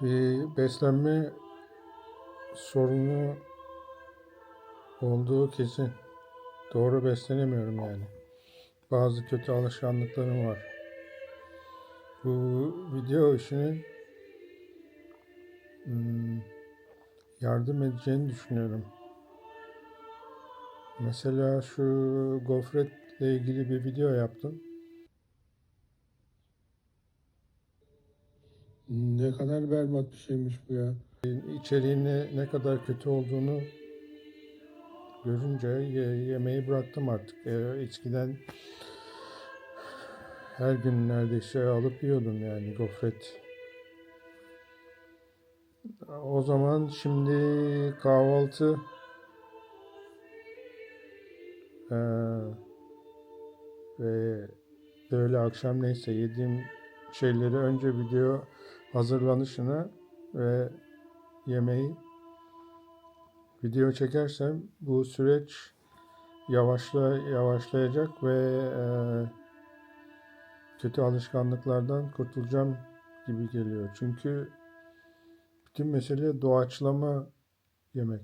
bir beslenme sorunu olduğu kesin. Doğru beslenemiyorum yani. Bazı kötü alışkanlıklarım var. Bu video işinin hmm, yardım edeceğini düşünüyorum. Mesela şu gofretle ilgili bir video yaptım. Ne kadar berbat bir şeymiş bu ya. İçeriğine ne kadar kötü olduğunu görünce ye- yemeği bıraktım artık. E, eskiden her gün neredeyse alıp yiyordum yani gofret. O zaman şimdi kahvaltı e, ve öğle akşam neyse yediğim şeyleri önce video hazırlanışına ve yemeği video çekersem bu süreç yavaşla yavaşlayacak ve e, kötü alışkanlıklardan kurtulacağım gibi geliyor. Çünkü bütün mesele doğaçlama yemek.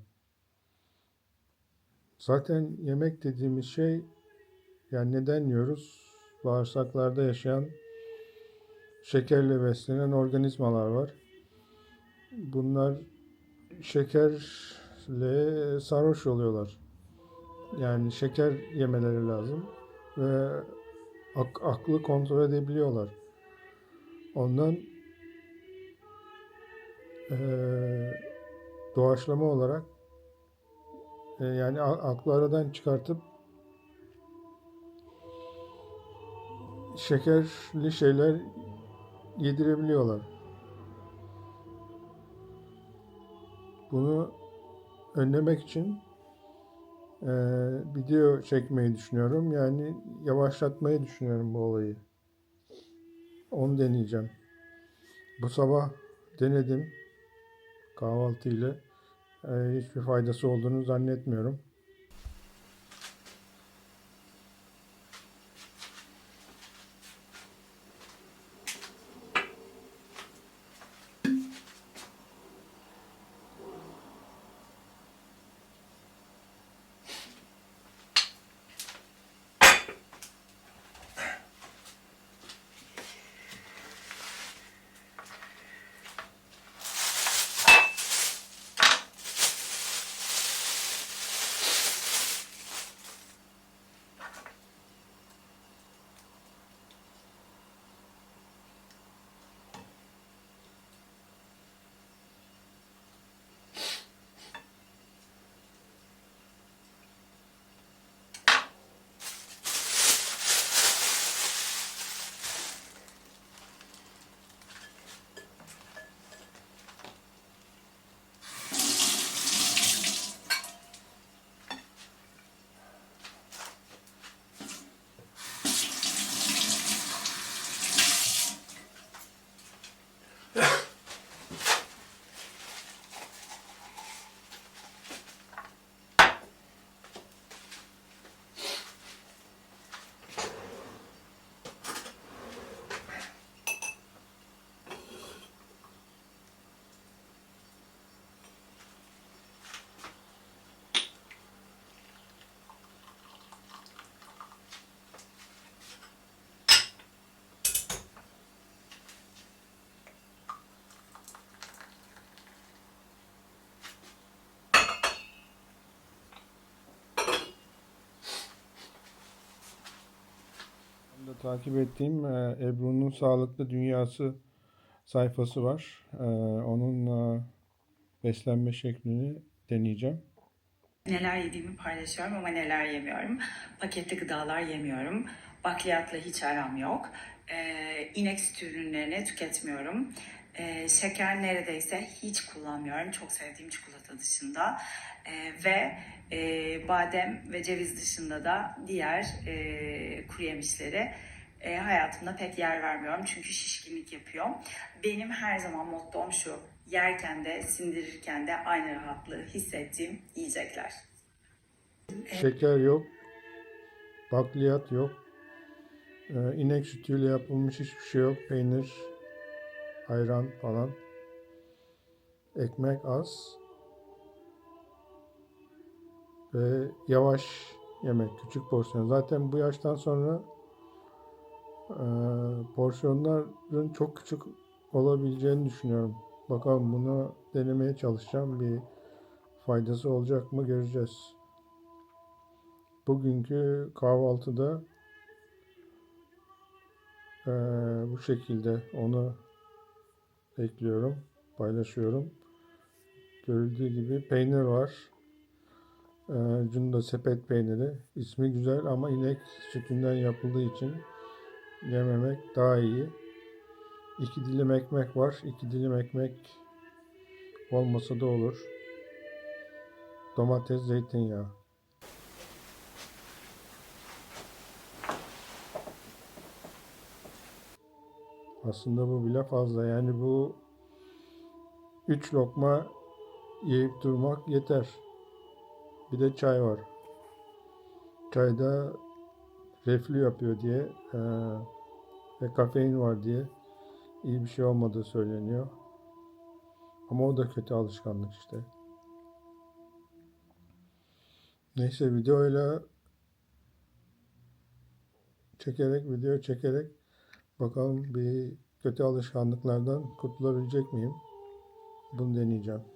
Zaten yemek dediğimiz şey yani neden yiyoruz? Bağırsaklarda yaşayan şekerle beslenen organizmalar var. Bunlar şekerle sarhoş oluyorlar. Yani şeker yemeleri lazım ve ak- aklı kontrol edebiliyorlar. Ondan eee, doğaçlama olarak e, yani aklı aradan çıkartıp şekerli şeyler yedirebiliyorlar. Bunu önlemek için eee, video çekmeyi düşünüyorum. Yani yavaşlatmayı düşünüyorum bu olayı. Onu deneyeceğim. Bu sabah denedim kahvaltı ile. Eee, hiçbir faydası olduğunu zannetmiyorum. Takip ettiğim e, Ebru'nun Sağlıklı Dünyası sayfası var. E, Onun e, beslenme şeklini deneyeceğim. Neler yediğimi paylaşıyorum ama neler yemiyorum. Paketli gıdalar yemiyorum. Bakliyatla hiç aram yok. Ee, inek sütü ürünlerini tüketmiyorum. Ee, şeker neredeyse hiç kullanmıyorum. Çok sevdiğim çikolata dışında. Ee, ve e, badem ve ceviz dışında da diğer e, kuru yemişleri e, hayatımda pek yer vermiyorum. Çünkü şişkinlik yapıyor. Benim her zaman mottom şu. Yerken de sindirirken de aynı rahatlığı hissettiğim yiyecekler. Şeker yok, bakliyat yok, e, inek sütüyle yapılmış hiçbir şey yok, peynir, ayran falan. ekmek az ve yavaş yemek, küçük porsiyon. Zaten bu yaştan sonra e, porsiyonların çok küçük olabileceğini düşünüyorum. Bakalım bunu denemeye çalışacağım. Bir faydası olacak mı göreceğiz. Bugünkü kahvaltıda e, bu şekilde onu ekliyorum, paylaşıyorum. Görüldüğü gibi peynir var. E, Cunda sepet peyniri. İsmi güzel ama inek sütünden yapıldığı için yememek daha iyi. İki dilim ekmek var. İki dilim ekmek olmasa da olur. Domates, zeytinyağı. Aslında bu bile fazla. Yani bu üç lokma yiyip durmak yeter. Bir de çay var. Çayda reflü yapıyor diye eee, ve kafein var diye iyi bir şey olmadığı söyleniyor. Ama o da kötü alışkanlık işte. Neyse videoyla çekerek, video çekerek bakalım bir kötü alışkanlıklardan kurtulabilecek miyim? Bunu deneyeceğim.